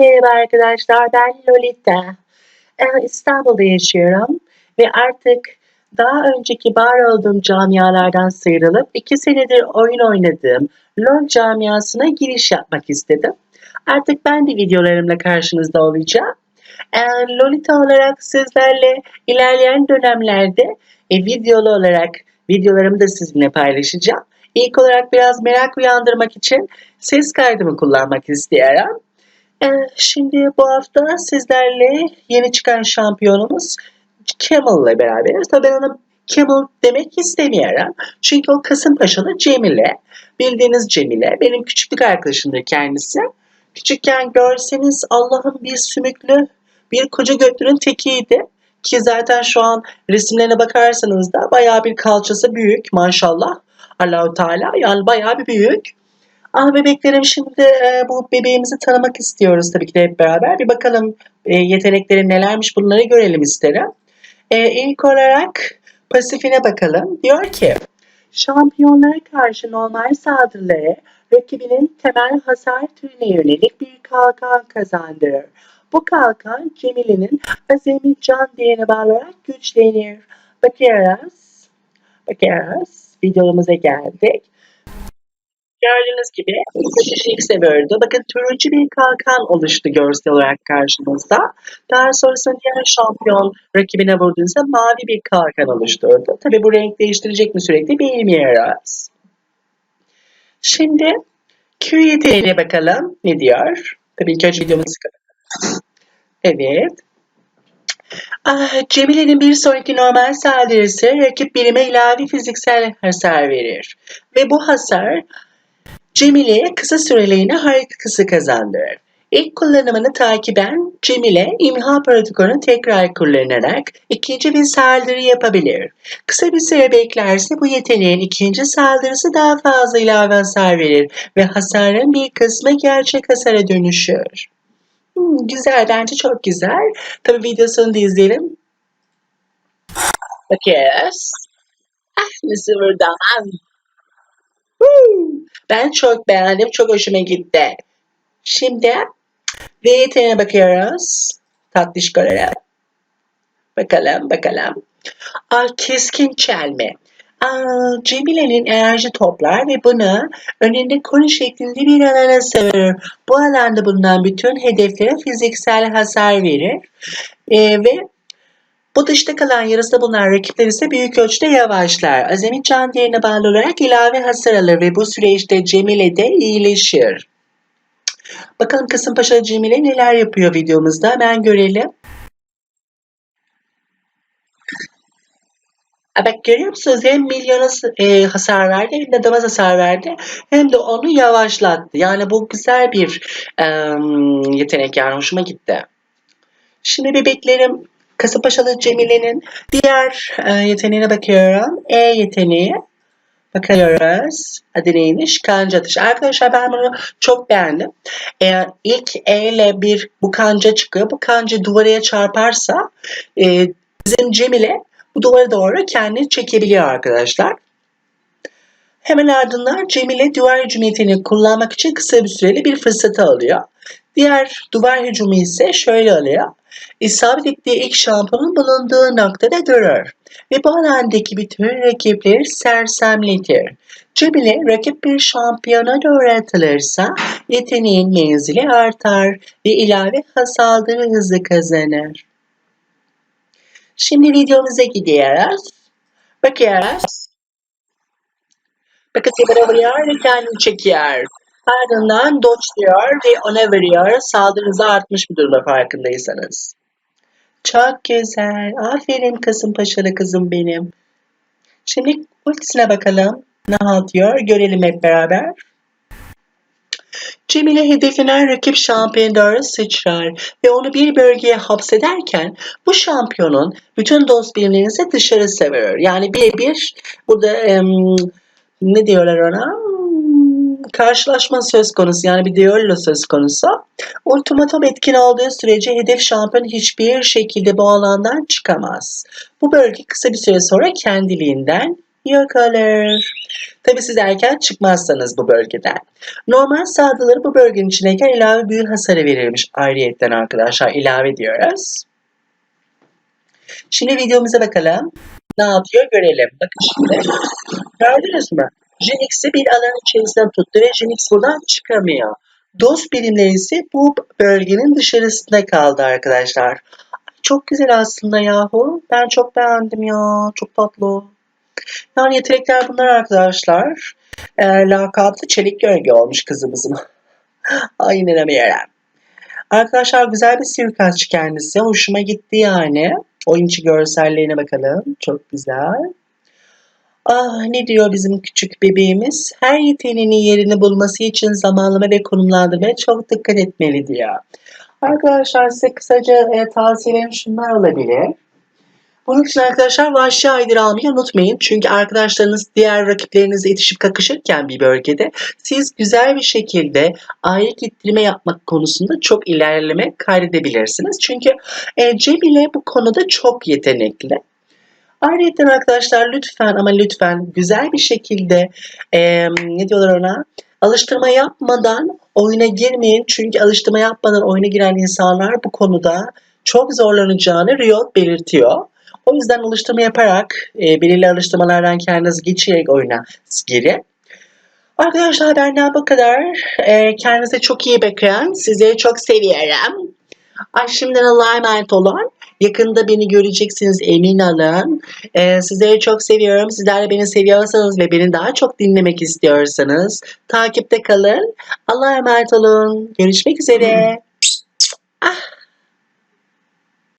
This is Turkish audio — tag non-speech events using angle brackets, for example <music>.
Merhaba arkadaşlar, ben Lolita. Ee, İstanbul'da yaşıyorum ve artık daha önceki var olduğum camialardan sıyrılıp iki senedir oyun oynadığım LoL camiasına giriş yapmak istedim. Artık ben de videolarımla karşınızda olacağım. Ee, Lolita olarak sizlerle ilerleyen dönemlerde e, videolu olarak videolarımı da sizinle paylaşacağım. İlk olarak biraz merak uyandırmak için ses kaydımı kullanmak istiyorum. Ee, şimdi bu hafta sizlerle yeni çıkan şampiyonumuz Camel ile beraberiz. Tabii ben ona Camel demek istemiyorum. Çünkü o Kasımpaşalı Cemile. Bildiğiniz Cemile. Benim küçüklük arkadaşımdır kendisi. Küçükken görseniz Allah'ın bir sümüklü bir koca götlünün tekiydi. Ki zaten şu an resimlerine bakarsanız da bayağı bir kalçası büyük maşallah. Allahu Teala yani bayağı bir büyük. Ah bebeklerim şimdi e, bu bebeğimizi tanımak istiyoruz tabii ki de hep beraber. Bir bakalım e, yetenekleri nelermiş bunları görelim isterim. E, ilk olarak pasifine bakalım. Diyor ki şampiyonlara karşı normal saldırıları rakibinin temel hasar türüne yönelik bir kalkan kazandırır. Bu kalkan Cemile'nin azami can değerine bağlı olarak güçlenir. Bakıyoruz. Bakıyoruz. Videomuza geldik. Gördüğünüz gibi ilk seviyordu. Bakın turuncu bir kalkan oluştu görsel olarak karşımızda. Daha sonrasında diğer şampiyon rakibine vurduğunuzda mavi bir kalkan oluşturdu. Tabi bu renk değiştirecek mi sürekli bilmiyoruz. Şimdi Q yeteneğine bakalım ne diyor. Tabii ki önce videomuzu Evet. Ah, Cemile'nin bir sonraki normal saldırısı rakip birime ilave fiziksel hasar verir. Ve bu hasar Cemile'ye kısa süreliğine harekası kazandırır. İlk kullanımını takiben Cemile imha protokolünü tekrar kullanarak ikinci bir saldırı yapabilir. Kısa bir süre beklerse bu yeteneğin ikinci saldırısı daha fazla ilave hasar verir ve hasarın bir kısmı gerçek hasara dönüşür. Hmm, güzel bence çok güzel. Tabi videosunu da izleyelim. Bakıyoruz. Ah nasıl buradan. Ben çok beğendim. Çok hoşuma gitti. Şimdi V yeteneğine bakıyoruz. Tatlış olarak. Bakalım bakalım. Aa, keskin çelme. Aa, Cemile'nin enerji toplar ve bunu önünde konu şeklinde bir alana sığırır. Bu alanda bulunan bütün hedeflere fiziksel hasar verir. Ee, ve bu dışta kalan yarısında bulunan rakipler ise büyük ölçüde yavaşlar. Azami can değerine bağlı olarak ilave hasar alır ve bu süreçte Cemile de iyileşir. Bakalım Kasımpaşa Cemile neler yapıyor videomuzda hemen görelim. Bak görüyor musunuz? Hem milyona e, hasar verdi hem de damaz hasar verdi. Hem de onu yavaşlattı. Yani bu güzel bir e, yetenek yani hoşuma gitti. Şimdi bebeklerim Kasımpaşalı Cemile'nin diğer e, yeteneğine bakıyorum. E yeteneği. Bakıyoruz. Adı neymiş? Kanca atışı. Arkadaşlar ben bunu çok beğendim. Eğer ilk E ile bir bu kanca çıkıyor. Bu kanca duvara çarparsa e, bizim Cemile bu duvara doğru kendini çekebiliyor arkadaşlar. Hemen ardından Cemile duvar hücum yeteneğini kullanmak için kısa bir süreli bir fırsatı alıyor. Diğer duvar hücumu ise şöyle alıyor. İsabet ettiği ilk şampiyonun bulunduğu noktada durur ve bu alandaki bütün rakipleri sersemletir. Cemile rakip bir şampiyona doğru atılırsa yeteneğin menzili artar ve ilave hasaldırı hızı kazanır. Şimdi videomuza gidiyoruz. Bakıyoruz. Bakın vuruyor ve kendini çekiyor. Ardından dodge diyor ve ona veriyor. Saldırı hızı artmış bir durumda farkındaysanız. Çok güzel. Aferin Kasımpaşalı kızım benim. Şimdi ultisine bakalım. Ne halt diyor? Görelim hep beraber. Cemile hedefine rakip şampiyon sıçrar ve onu bir bölgeye hapsederken bu şampiyonun bütün dost birliğinizi dışarı sever. Yani birebir burada em, ne diyorlar ona? Karşılaşma söz konusu yani bir düello söz konusu. Ultimatum etkin olduğu sürece hedef şampiyon hiçbir şekilde bu alandan çıkamaz. Bu bölge kısa bir süre sonra kendiliğinden yok olur. Tabii siz erken çıkmazsanız bu bölgeden. Normal sağdaları bu bölgenin içindeyken ilave büyü hasarı verilmiş ayrıyetten arkadaşlar. ilave diyoruz. Şimdi videomuza bakalım. Ne yapıyor görelim. Bakın şimdi. Gördünüz mü? Jinx'i bir alanın içerisinden tuttu ve Jinx buradan çıkamıyor. Dost birimleri ise bu bölgenin dışarısında kaldı arkadaşlar. Çok güzel aslında yahu. Ben çok beğendim ya. Çok tatlı. Yani yetenekler bunlar arkadaşlar. E, lakaplı çelik gölge olmuş kızımızın. <laughs> Ay inanamıyorum. Arkadaşlar güzel bir suikastçı kendisi. Hoşuma gitti yani. Oyun içi görsellerine bakalım. Çok güzel. Ah ne diyor bizim küçük bebeğimiz? Her yeteneğinin yerini bulması için zamanlama ve konumlandırmaya çok dikkat etmeli diyor. Arkadaşlar size kısaca e, tavsiyelerim şunlar olabilir. Bunun için arkadaşlar vahşi aydır almayı unutmayın. Çünkü arkadaşlarınız diğer rakiplerinizle itişip kakışırken bir bölgede siz güzel bir şekilde ayrık ittirme yapmak konusunda çok ilerleme kaydedebilirsiniz. Çünkü e, Cemile bu konuda çok yetenekli. Ayrıca arkadaşlar lütfen ama lütfen güzel bir şekilde e, ne diyorlar ona alıştırma yapmadan oyuna girmeyin. Çünkü alıştırma yapmadan oyuna giren insanlar bu konuda çok zorlanacağını Riot belirtiyor. O yüzden alıştırma yaparak e, belirli alıştırmalardan kendinizi geçirerek oyuna girin. Arkadaşlar benden bu kadar. E, kendinize çok iyi bakın. Sizleri çok seviyorum. Ay şimdiden Allah'a emanet olun. Yakında beni göreceksiniz emin olun. Ee, sizleri çok seviyorum. Sizler de beni seviyorsanız ve beni daha çok dinlemek istiyorsanız takipte kalın. Allah'a emanet olun. Görüşmek üzere. Ah.